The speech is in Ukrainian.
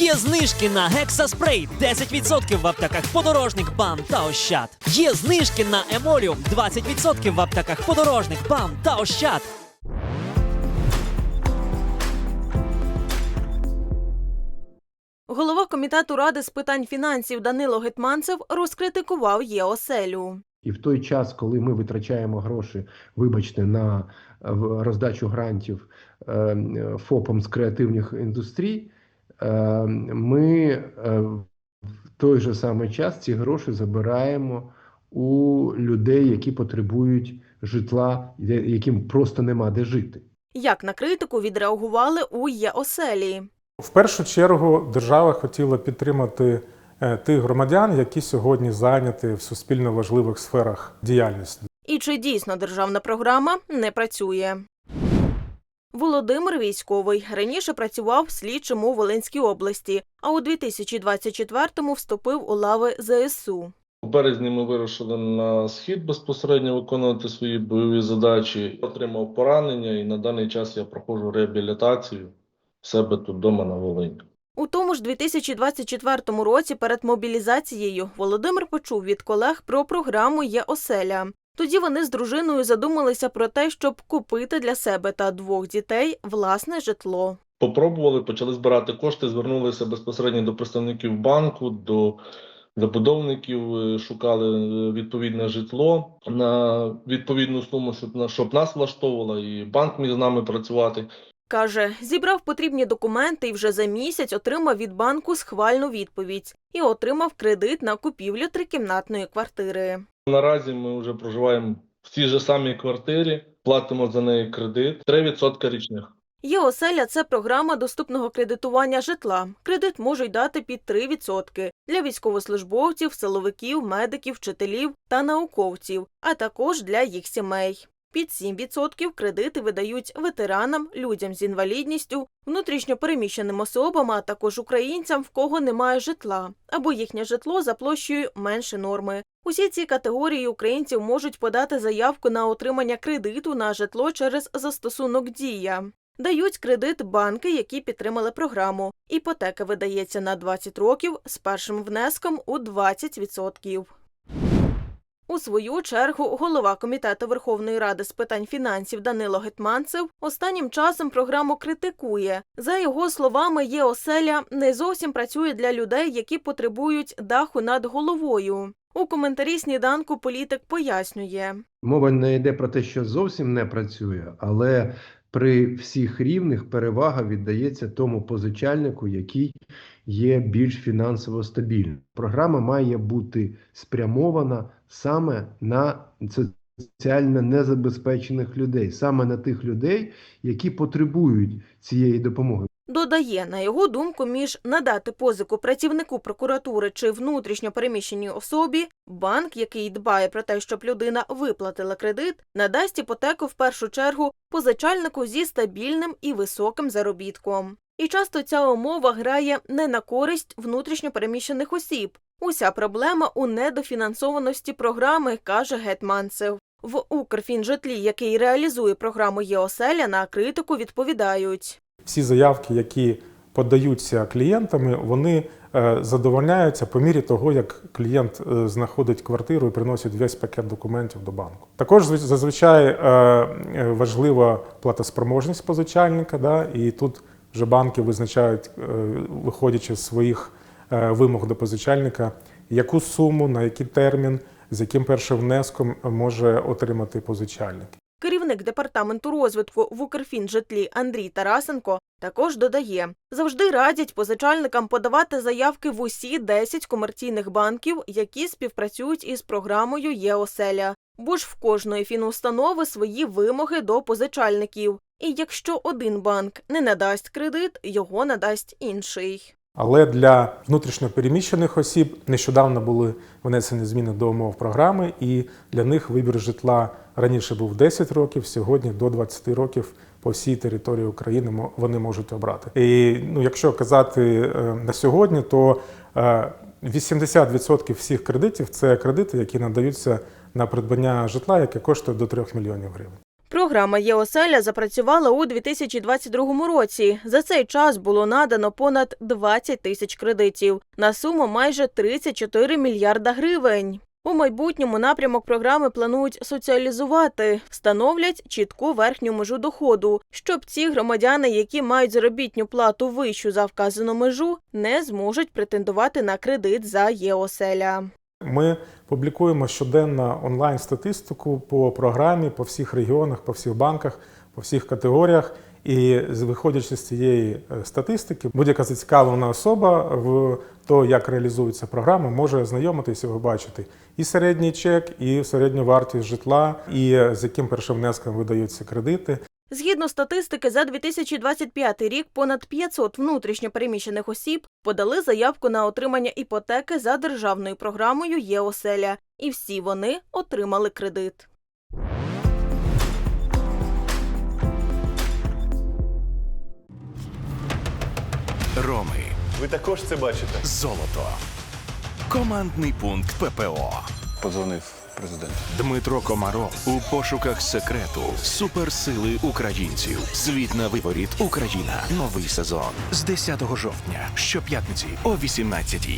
Є знижки на гексаспрей 10% в аптеках подорожник БАМ та Ощад. Є знижки на емоліум 20% в аптеках подорожник БАМ та Ощад. Голова комітету ради з питань фінансів Данило Гетманцев розкритикував ЄОСЕЛю. І в той час, коли ми витрачаємо гроші, вибачте, на е, роздачу грантів е, е, ФОПам з креативних індустрій, ми е, в той же самий час ці гроші забираємо у людей, які потребують житла, яким просто нема де жити. Як на критику відреагували у ЄОСЕЛі? В першу чергу держава хотіла підтримати е, тих громадян, які сьогодні зайняті в суспільно важливих сферах діяльності. І чи дійсно державна програма не працює? Володимир військовий раніше працював слідчим у Волинській області, а у 2024-му вступив у лави ЗСУ. У березні ми вирушили на схід безпосередньо виконувати свої бойові задачі. Отримав поранення, і на даний час я проходжу реабілітацію в себе тут вдома на Волині. У тому ж 2024 році перед мобілізацією Володимир почув від колег про програму «Є оселя». Тоді вони з дружиною задумалися про те, щоб купити для себе та двох дітей власне житло. Попробували, почали збирати кошти, звернулися безпосередньо до представників банку, до забудовників, е, шукали е, відповідне житло на відповідну суму, щоб, щоб нас влаштовувало, і банк міг з нами працювати. Каже, зібрав потрібні документи і вже за місяць отримав від банку схвальну відповідь і отримав кредит на купівлю трикімнатної квартири. Наразі ми вже проживаємо в тій же самій квартирі, платимо за неї кредит 3% річних. Є оселя це програма доступного кредитування житла. Кредит можуть дати під 3% для військовослужбовців, силовиків, медиків, вчителів та науковців, а також для їх сімей. Під 7% кредити видають ветеранам, людям з інвалідністю, внутрішньопереміщеним особам, а також українцям, в кого немає житла, або їхнє житло за площею менше норми. Усі ці категорії українців можуть подати заявку на отримання кредиту на житло через застосунок Дія. Дають кредит банки, які підтримали програму. Іпотека видається на 20 років з першим внеском у 20%. У свою чергу голова комітету Верховної Ради з питань фінансів Данило Гетманцев останнім часом програму критикує. За його словами, є оселя не зовсім працює для людей, які потребують даху над головою. У коментарі сніданку політик пояснює. Мова не йде про те, що зовсім не працює, але при всіх рівних перевага віддається тому позичальнику, який є більш фінансово стабільним. Програма має бути спрямована саме на соціально незабезпечених людей, саме на тих людей, які потребують цієї допомоги. Додає, на його думку, між надати позику працівнику прокуратури чи внутрішньо переміщеній особі, банк, який дбає про те, щоб людина виплатила кредит, надасть іпотеку в першу чергу позичальнику зі стабільним і високим заробітком. І часто ця умова грає не на користь внутрішньо переміщених осіб. Уся проблема у недофінансованості програми, каже Гетманцев. В Укрфінжитлі, який реалізує програму ЄОСЕЛЯ, на критику відповідають. Всі заявки, які подаються клієнтами, вони е, задовольняються по мірі того, як клієнт е, знаходить квартиру і приносить весь пакет документів до банку. Також зазвичай е, важлива платоспроможність позичальника, да, і тут вже банки визначають, виходячи з своїх вимог до позичальника, яку суму, на який термін, з яким першим внеском може отримати позичальник. Керівник департаменту розвитку в Укрфінжитлі Андрій Тарасенко також додає, завжди радять позичальникам подавати заявки в усі 10 комерційних банків, які співпрацюють із програмою ЄОСЕЛЯ. Бо ж в кожної фінустанови свої вимоги до позичальників. І якщо один банк не надасть кредит, його надасть інший. Але для внутрішньопереміщених осіб нещодавно були внесені зміни до умов програми, і для них вибір житла раніше був 10 років, сьогодні до 20 років по всій території України вони можуть обрати. І ну, якщо казати е, на сьогодні, то е, 80% всіх кредитів це кредити, які надаються на придбання житла, яке коштує до 3 мільйонів гривень. Програма ЄОСЕЛЯ запрацювала у 2022 році. За цей час було надано понад 20 тисяч кредитів на суму майже 34 мільярда гривень. У майбутньому напрямок програми планують соціалізувати, встановлять чітку верхню межу доходу, щоб ці громадяни, які мають заробітню плату вищу за вказану межу, не зможуть претендувати на кредит за ЄОСЕЛЯ. Ми публікуємо щоденно онлайн статистику по програмі, по всіх регіонах, по всіх банках, по всіх категоріях. І виходячи з цієї е, статистики, будь-яка зацікавлена особа в то, як реалізується програма, може ознайомитися, ви бачите і середній чек, і середню вартість житла, і з яким першим внеском видаються кредити. Згідно статистики, за 2025 рік понад 500 внутрішньо переміщених осіб подали заявку на отримання іпотеки за державною програмою ЄОСЕЛЯ, і всі вони отримали кредит. Роми. Ви також це бачите. Золото. Командний пункт ППО. Подзвонив президент. Дмитро Комаров у пошуках секрету. Суперсили українців. Світ на виворіт. Україна. Новий сезон з 10 жовтня. Щоп'ятниці о 18